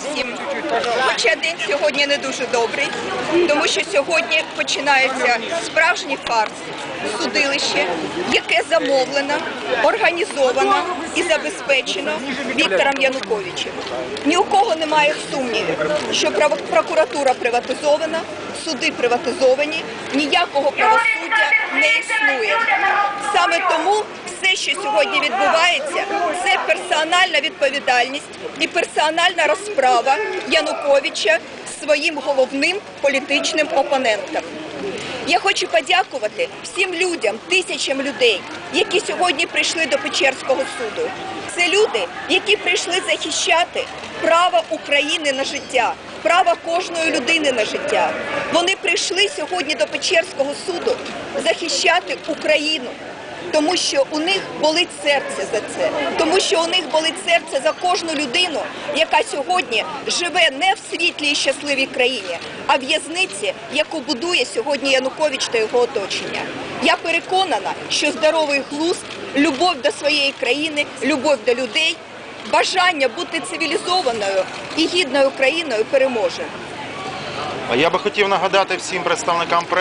всім. Хоча день сьогодні не дуже добрий, тому що сьогодні починається справжній фарс, судилище, яке замовлено, організовано і забезпечено Віктором Януковичем. Ні у кого немає сумнівів, що прокуратура приватизована, суди приватизовані, ніякого правосуддя не існує. Саме тому все, що сьогодні відбувається, це персональна відповідальність і персональна розправа Януковича своїм головним політичним опонентом. Я хочу подякувати всім людям, тисячам людей, які сьогодні прийшли до Печерського суду. Це люди, які прийшли захищати право України на життя, право кожної людини на життя. Вони прийшли сьогодні до Печерського суду захищати Україну. Тому що у них болить серце за це, тому що у них болить серце за кожну людину, яка сьогодні живе не в світлій і щасливій країні, а в в'язниці, яку будує сьогодні Янукович та його оточення. Я переконана, що здоровий глузд, любов до своєї країни, любов до людей, бажання бути цивілізованою і гідною країною переможе. Я би хотів нагадати всім представникам